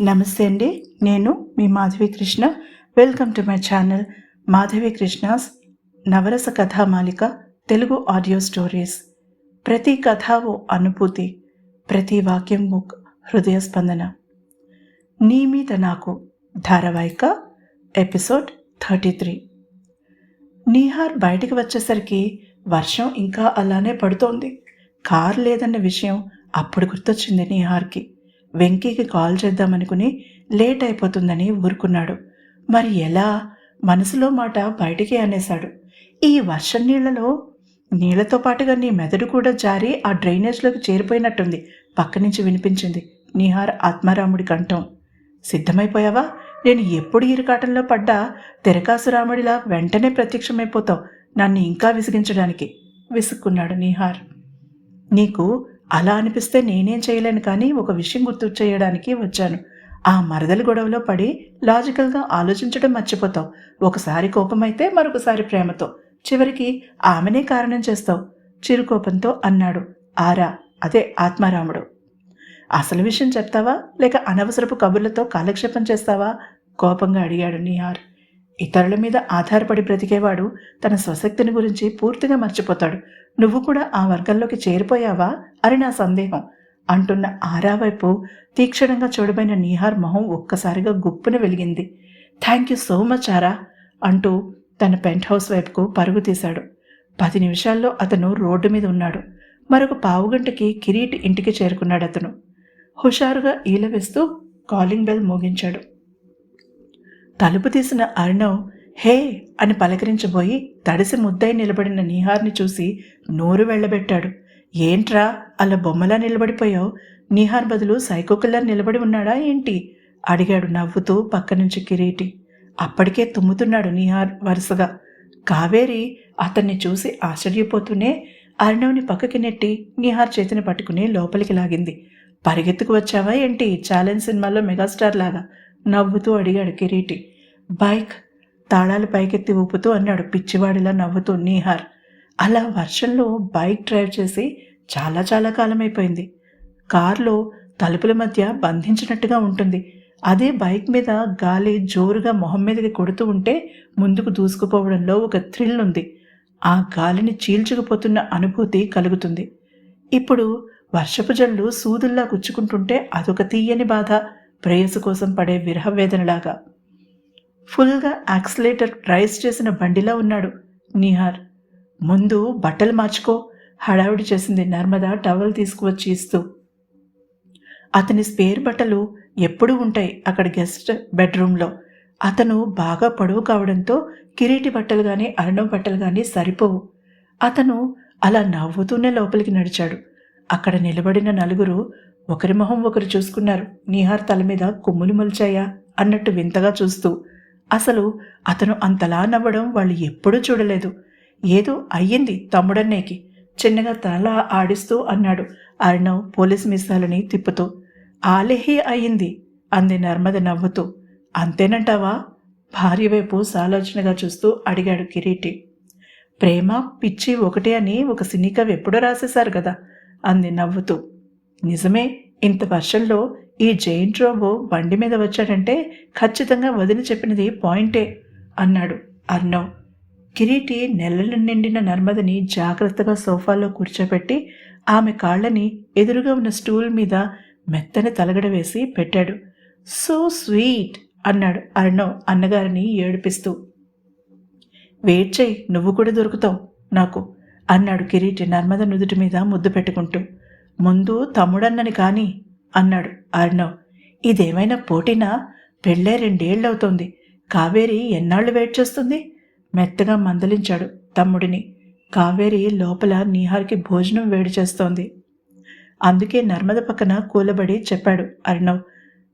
నమస్తే అండి. నేను మీ Madhavi Krishna. Welcome to my channel Madhavi Krishna's Navarasa Kathamalika Telugu audio stories ప్రతి కథ ఓ అనుభూతి ప్రతి వాక్యం ఓ హృదయ స్పందన. నీ మీద నాకు ధారావాహిక ఎపిసోడ్ థర్టీ త్రీ నీహార్ బయటికి వచ్చేసరికి వర్షం ఇంకా అలానే పడుతోంది. కార్ లేదన్న విషయం అప్పుడు గుర్తొచ్చింది నీహార్కి. వెంకీకి కాల్ చేద్దామనుకుని లేట్ అయిపోతుందని ఊరుకున్నాడు. మరి ఎలా? మనసులో మాట బయటికి అనేశాడు. ఈ వర్షం నీళ్ళలో నీళ్ళతో పాటుగా నీ మెదడు కూడా జారి ఆ డ్రైనేజ్లోకి చేరిపోయినట్టుంది. పక్క నుంచి వినిపించింది నిహార్ ఆత్మారాముడి కంఠం. సిద్ధమైపోయావా? నేను ఎప్పుడు ఇరుకాటంలో పడ్డా? తెరకాసురాముడిలా వెంటనే ప్రత్యక్షమైపోతావు నన్ను ఇంకా విసిగించడానికి విసుక్కున్నాడు నిహార్. నీకు అలా అనిపిస్తే నేనేం చేయలేను కానీ ఒక విషయం గుర్తు చేయడానికి వచ్చాను. ఆ మరదల గొడవలో పడి లాజికల్గా ఆలోచించడం మర్చిపోతావు. ఒకసారి కోపమైతే మరొకసారి ప్రేమతో. చివరికి ఆమెనే కారణం చేస్తావు. చిరుకోపంతో అన్నాడు. ఆరా అదే ఆత్మారాముడు. అసలు విషయం చెప్తావా? లేక అనవసరపు కబుర్లతో కాలక్షేపం చేస్తావా? కోపంగా అడిగాడు నిహార్. ఇతరుల మీద ఆధారపడి బ్రతికేవాడు తన స్వశక్తిని గురించి పూర్తిగా మర్చిపోతాడు. నువ్వు కూడా ఆ వర్గంలోకి చేరిపోయావా? అని నా సందేహం. అంటున్న ఆరా వైపు తీక్షణంగా చూడబోయిన నీహార్ మొహం ఒక్కసారిగా గుప్పున వెలిగింది. Thank you so much Aara అంటూ తన పెంట్ హౌస్ వైపుకు పరుగు తీశాడు. పది నిమిషాల్లో అతను రోడ్డు మీద ఉన్నాడు. మరొక పావుగంటకి కిరీట్ ఇంటికి చేరుకున్నాడు అతను. హుషారుగా ఈల వేస్తూ కాలింగ్ బెల్ మోగించాడు. తలుపు తీసిన అర్ణవ్ హే అని పలకరించబోయి తడిసి ముద్దై నిలబడిన నీహార్ని చూసి నోరు వెళ్ళబెట్టాడు. ఏంట్రా అలా బొమ్మలా నిలబడిపోయావు? నీహార్ బదులు సైకోకిల్లర్ నిలబడి ఉన్నాడా ఏంటి? అడిగాడు నవ్వుతూ పక్క నుంచి కిరీటి. అప్పటికే తుమ్ముతున్నాడు నీహార్ వరుసగా. కావేరి అతన్ని చూసి ఆశ్చర్యపోతూనే అర్ణవ్ని పక్కకి నెట్టి నీహార్ చేతిని పట్టుకుని లోపలికి లాగింది. పరిగెత్తుకు వచ్చావా ఏంటి? ఛాలెంజ్ సినిమాలో మెగాస్టార్ లాగా. నవ్వుతూ అడిగాడు కిరీటి. బైక్ తాళాలు పైకెత్తి ఊపుతూ అన్నాడు పిచ్చివాడిలా నవ్వుతూ నీహార్. అలా వర్షంలో బైక్ డ్రైవ్ చేసి చాలా చాలా కాలం అయిపోయింది కారులో తలుపుల మధ్య బంధించినట్టుగా ఉంటుంది. అదే బైక్ మీద గాలి జోరుగా మొహం మీదకి కొడుతూ ఉంటే ముందుకు దూసుకుపోవడంలో ఒక థ్రిల్ ఉంది. ఆ గాలిని చీల్చుకుపోతున్న అనుభూతి కలుగుతుంది. ఇప్పుడు వర్షపు జల్లు సూదుల్లా గుచ్చుకుంటుంటే అదొక తీయని బాధ. ప్రేయసు కోసం పడే విరహ వేదనలాగా ఫుల్గా యాక్సిలేటర్ రైస్ చేసిన బండిలా ఉన్నాడు నిహార్. ముందు బట్టలు మార్చుకో హడావిడి చేసింది నర్మద టవల్ తీసుకువచ్చి ఇస్తూ. అతని స్పేర్ బట్టలు ఎప్పుడూ ఉంటాయి అక్కడ గెస్ట్ బెడ్రూమ్లో. అతను బాగా పొడవు కావడంతో కిరీటి బట్టలు కానీ అరణం బట్టలు కానీ సరిపోవు. అతను అలా నవ్వుతూనే లోపలికి నడిచాడు. అక్కడ నిలబడిన నలుగురు ఒకరి మొహం ఒకరు చూసుకున్నారు. నీహార్ తల మీద కొమ్ములు మలిచాయా? అన్నట్టు వింతగా చూస్తూ. అసలు అతను అంతలా నవ్వడం వాళ్ళు ఎప్పుడూ చూడలేదు. ఏదో అయ్యింది తమ్ముడన్నేకి. చిన్నగా తల ఆడిస్తూ అన్నాడు అర్ణవ్ పోలీస్ మిస్సాలని తిప్పుతూ. ఆలేహి అయ్యింది అంది నర్మద నవ్వుతూ. అంతేనంటావా? భార్య వైపు సాలోచనగా చూస్తూ అడిగాడు కిరీటి. ప్రేమ పిచ్చి ఒకటే అని ఒక సినీ కవి ఎప్పుడో రాసేశారు కదా అంది నవ్వుతూ. నిజమే ఇంత వర్షంలో ఈ జైంట్ రోబో బండి మీద వచ్చాడంటే ఖచ్చితంగా వదిలి చెప్పినది పాయింటే అన్నాడు అర్ణవ్ కిరీటి నెలలు నిండిన నర్మదని జాగ్రత్తగా సోఫాలో కూర్చోబెట్టి ఆమె కాళ్ళని ఎదురుగా ఉన్న స్టూల్ మీద మెత్తని తలగడ వేసి పెట్టాడు. సో స్వీట్ అన్నాడు అర్ణవ్ అన్నగారిని ఏడిపిస్తూ. వెయిట్ చేయి నువ్వు కూడా దొరుకుతావు నాకు అన్నాడు కిరీటి నర్మద నుదుటి మీద ముద్దు పెట్టుకుంటూ. ముందు తమ్ముడన్నని కాని అన్నాడు అర్ణవ్. ఇదేమైనా పోటీనా? పెళ్ళే రెండేళ్ళవుతోంది. కావేరి ఎన్నాళ్ళు వెయిట్ చేస్తుంది? మెత్తగా మందలించాడు తమ్ముడిని. కావేరి లోపల నీహార్కి భోజనం వేడి చేస్తోంది. అందుకే నర్మద పక్కన కూలబడి చెప్పాడు అర్ణవ్.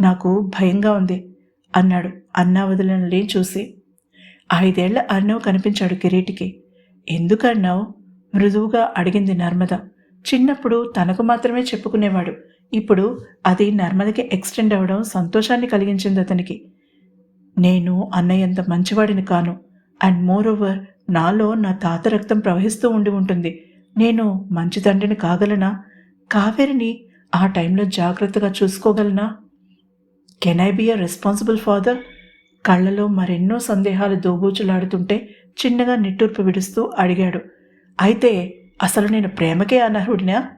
నాకు భయంగా ఉంది అన్నాడు అన్నా వదలని చూసి. ఐదేళ్ళ అర్ణవ్ కనిపించాడు కిరీటికి. ఎందుకన్నావు మృదువుగా అడిగింది నర్మద. చిన్నప్పుడు తనకు మాత్రమే చెప్పుకునేవాడు. ఇప్పుడు అది నర్మదకి ఎక్స్టెండ్ అవ్వడం సంతోషాన్ని కలిగించింది అతనికి. నేను అన్నయ్యంత మంచివాడిని కాను. అండ్ మోర్ ఓవర్ నాలో నా తాత రక్తం ప్రవహిస్తూ ఉండి ఉంటుంది. నేను మంచి తండ్రిని కాగలనా? కావేరిని ఆ టైంలో జాగ్రత్తగా చూసుకోగలనా? Can I be a responsible father? కళ్ళలో మరెన్నో సందేహాలు దోబూచులాడుతుంటే చిన్నగా నిట్టూర్పు విడుస్తూ అడిగాడు. అయితే అసలు నేను ప్రేమకే అనర్హుడినా?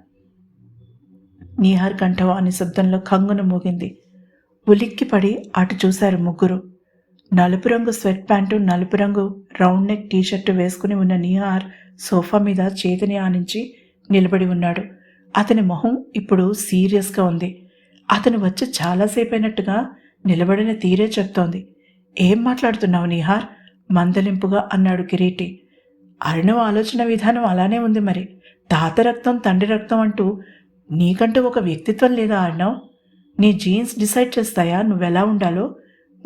నీహార్ కంఠం అనే శబ్దంలో కంగున మోగింది. ఉలిక్కిపడి అటు చూశారు ముగ్గురు. నలుపు రంగు స్వెట్ ప్యాంటు నలుపు రంగు రౌండ్ నెక్ టీషర్టు వేసుకుని ఉన్న నీహార్ సోఫా మీద చేతిని ఆనించి నిలబడి ఉన్నాడు. అతని మొహం ఇప్పుడు సీరియస్గా ఉంది. అతను వచ్చి చాలాసేపు అయినట్టుగా నిలబడిన తీరే చెప్తోంది. ఏం మాట్లాడుతున్నావు నీహార్? మందలింపుగా అన్నాడు కిరీటి. అరుణం ఆలోచన విధానం అలానే ఉంది మరి. తాత రక్తం తండ్రి రక్తం అంటూ నీకంటూ ఒక వ్యక్తిత్వం లేదా అర్ణవ్ నీ జీన్స్ డిసైడ్ చేస్తాయా? నువ్వెలా ఉండాలో?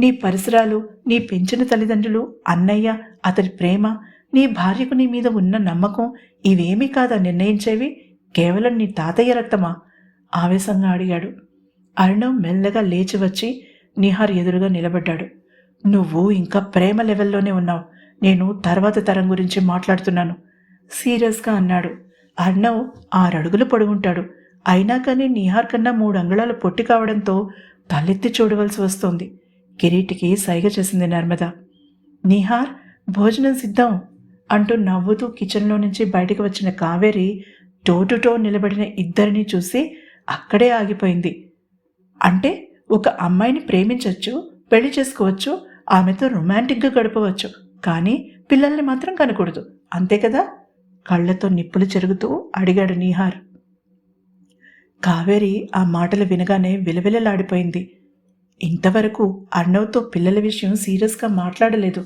నీ పరిసరాలు నీ పెంచిన తల్లిదండ్రులు అన్నయ్య అతడి ప్రేమ నీ భార్యకు నీ మీద ఉన్న నమ్మకం ఇవేమీ కాదా నిర్ణయించేవి? కేవలం నీ తాతయ్య రక్తమా? ఆవేశంగా అడిగాడు. అరుణం మెల్లగా లేచి వచ్చి నిహార్ ఎదురుగా నిలబడ్డాడు. నువ్వు ఇంకా ప్రేమ లెవెల్లోనే ఉన్నావు. నేను తర్వాత తరం గురించి మాట్లాడుతున్నాను. సీరియస్గా అన్నాడు. అర్ణవ్ ఆరడుగులు పొడుగుంటాడు. అయినా కానీ నిహార్ కన్నా మూడు అంగుళాల పొట్టి కావడంతో తలెత్తి చూడవలసి వస్తోంది. కిరీటికి సైగ చేసింది నర్మద. నిహార్ భోజనం సిద్ధం అంటూ నవ్వుతూ కిచెన్లో నుంచి బయటకు వచ్చిన కావేరి టో టు టో నిలబడిన ఇద్దరిని చూసి అక్కడే ఆగిపోయింది. అంటే ఒక అమ్మాయిని ప్రేమించవచ్చు పెళ్ళి చేసుకోవచ్చు ఆమెతో రొమాంటిక్గా గడపవచ్చు. కానీ పిల్లల్ని మాత్రం కనకూడదు. అంతే కదా? కళ్ళతో నిప్పులు చెరుగుతూ అడిగాడు నీహార్. కావేరి ఆ మాటలు వినగానే విలవిలలాడిపోయింది. ఇంతవరకు అర్ణవ్తో పిల్లల విషయం సీరియస్గా మాట్లాడలేదు.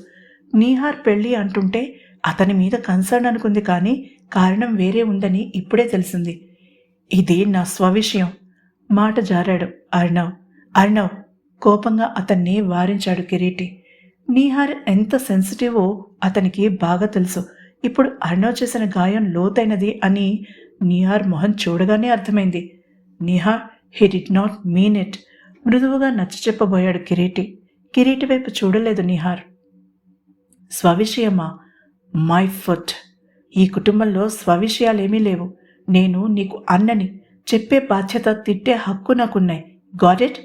నీహార్ పెళ్ళి అంటుంటే అతని మీద కన్సర్న్ అనుకుంది కానీ కారణం వేరే ఉందని ఇప్పుడే తెలిసింది. ఇది నా స్వవిషయం. మాట జారాడు అర్ణవ్. అర్ణవ్ కోపంగా అతన్ని వారించాడు కిరీటి. నీహార్ ఎంత సెన్సిటివో అతనికి బాగా తెలుసు. ఇప్పుడు అర్ణవ్ చేసిన గాయం లోతైనది అని నీహార్ మొహం చూడగానే అర్థమైంది. Nihar he did not mean it మృదువుగా నచ్చ చెప్పబోయాడు కిరీటి. కిరీటి వైపు చూడలేదు నిహార్. స్వవిషయమా? మై ఫుట్ ఈ కుటుంబంలో స్వవిషయాలేమీ లేవు. నేను నీకు అన్నని. చెప్పే బాధ్యత తిట్టే హక్కు నాకున్నాయి. గాడెట్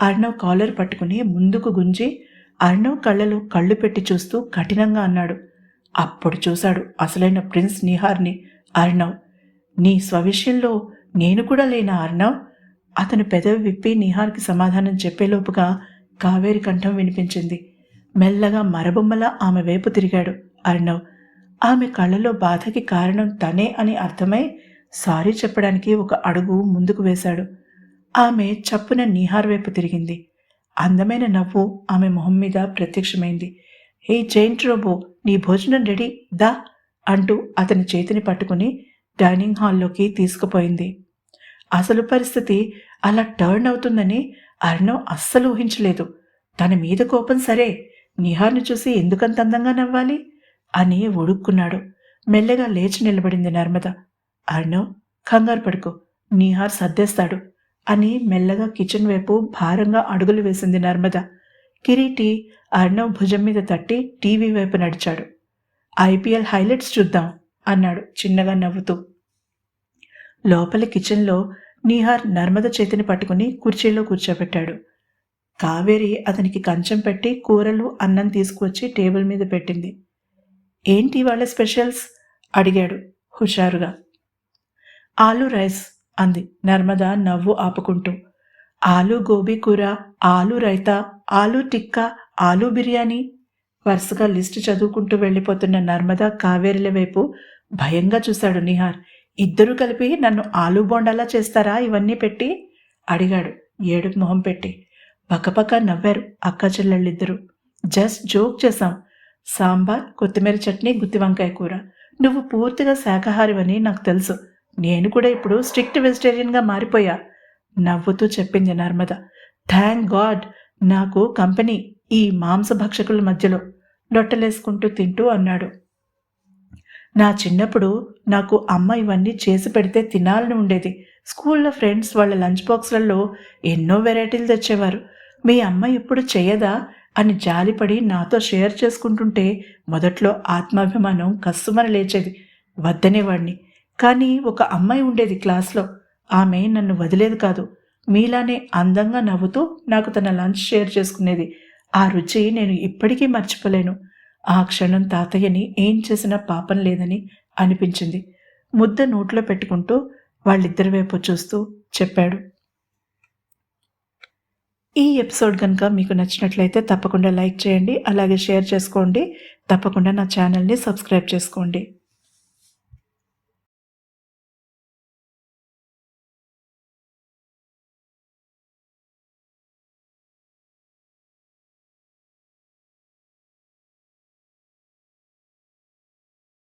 అర్ణవ్ కాలర్ పట్టుకుని ముందుకు గుంజి అర్ణవ్ కళ్ళలో కళ్ళు పెట్టి చూస్తూ కఠినంగా అన్నాడు. అప్పుడు చూశాడు అసలైన ప్రిన్స్ నిహార్ని. అర్ణవ్ నీ స్వవిషయంలో నేను కూడా లేనా అర్ణవ్ అతను పెదవి విప్పి నిహార్కి సమాధానం చెప్పేలోపుగా కావేరి కంఠం వినిపించింది. మెల్లగా మరబొమ్మలా ఆమె వైపు తిరిగాడు అర్ణవ్ ఆమె కళ్ళలో బాధకి కారణం తనే అని అర్థమై సారీ చెప్పడానికి ఒక అడుగు ముందుకు వేశాడు. ఆమె చప్పున నిహార్ వైపు తిరిగింది. అందమైన నవ్వు ఆమె మొహం మీద ప్రత్యక్షమైంది. హే జైంట్ రోబో నీ భోజనం రెడీ? దా అంటూ అతని చేతిని పట్టుకుని డైనింగ్ హాల్లోకి తీసుకుపోయింది. అసలు పరిస్థితి అలా టర్న్ అవుతుందని అర్ణవ్ అస్సలు ఊహించలేదు. తన మీద కోపం సరే నిహార్ని చూసి ఎందుకంత అందంగా నవ్వాలి? అని ఉడుక్కున్నాడు. మెల్లగా లేచి నిలబడింది నర్మద. అర్ణవ్ కంగారు పడుకో. నిహార్ సర్దేస్తాడు. అని మెల్లగా కిచెన్ వైపు భారంగా అడుగులు వేసింది నర్మద. కిరీటి అర్ణవ్ భుజం మీద తట్టి టీవీ వైపు నడిచాడు. ఐపీఎల్ హైలైట్స్ చూద్దాం అన్నాడు చిన్నగా నవ్వుతూ. లోపలి కిచెన్లో నీహార్ నర్మద చేతిని పట్టుకుని కుర్చీలో కూర్చోబెట్టాడు. కావేరి అతనికి కంచం పెట్టి కూరలు అన్నం తీసుకువచ్చి టేబుల్ మీద పెట్టింది. ఏంటి వాళ్ళ స్పెషల్స్? అడిగాడు హుషారుగా. ఆలు రైస్ అంది నర్మద నవ్వు ఆపుకుంటూ. ఆలు గోబీ కూర ఆలు రైతా ఆలు టిక్కా ఆలు బిర్యానీ. వరుసగా లిస్టు చదువుకుంటూ వెళ్ళిపోతున్న నర్మద కావేరిల వైపు భయంగా చూశాడు నిహార్. ఇద్దరూ కలిపి నన్ను ఆలు బోండాలా చేస్తారా ఇవన్నీ పెట్టి? అడిగాడు ఏడుపు మొహం పెట్టి. పక్కపక్క నవ్వారు అక్క చెల్లెళ్ళిద్దరూ. జస్ట్ జోక్ చేశాం. సాంబార్ కొత్తిమీర చట్నీ గుత్తి వంకాయ కూర. నువ్వు పూర్తిగా శాకాహారివని నాకు తెలుసు. నేను కూడా ఇప్పుడు స్ట్రిక్ట్ వెజిటేరియన్గా మారిపోయా నవ్వుతూ చెప్పింది నర్మద. థ్యాంక్ గాడ్ నాకు కంపెనీ ఈ మాంసభక్షకుల మధ్యలో లొట్టలేసుకుంటూ తింటూ అన్నాడు. నా చిన్నప్పుడు నాకు అమ్మ ఇవన్నీ చేసి పెడితే తినాలని ఉండేది. స్కూల్లో ఫ్రెండ్స్ వాళ్ళ లంచ్ బాక్స్లలో ఎన్నో వెరైటీలు తెచ్చేవారు. మీ అమ్మ ఎప్పుడు చేయదా అని జాలిపడి నాతో షేర్ చేసుకుంటుంటే మొదట్లో ఆత్మాభిమానం కస్సుమని లేచేది. వద్దనేవాడిని. కానీ ఒక అమ్మాయి ఉండేది క్లాస్లో. ఆమె నన్ను వదిలేదు కాదు. మీలానే అందంగా నవ్వుతూ నాకు తన లంచ్ షేర్ చేసుకునేది. ఆ రుచి నేను ఇప్పటికీ మర్చిపోలేను. ఆ క్షణం తాతయ్యని ఏం చేసినా పాపం లేదని అనిపించింది. ముద్ద నోట్లో పెట్టుకుంటూ వాళ్ళిద్దరి వైపు చూస్తూ చెప్పాడు. ఈ ఎపిసోడ్ కనుక మీకు నచ్చినట్లయితే తప్పకుండా లైక్ చేయండి అలాగే షేర్ చేసుకోండి. తప్పకుండా నా ఛానల్ని సబ్స్క్రైబ్ చేసుకోండి.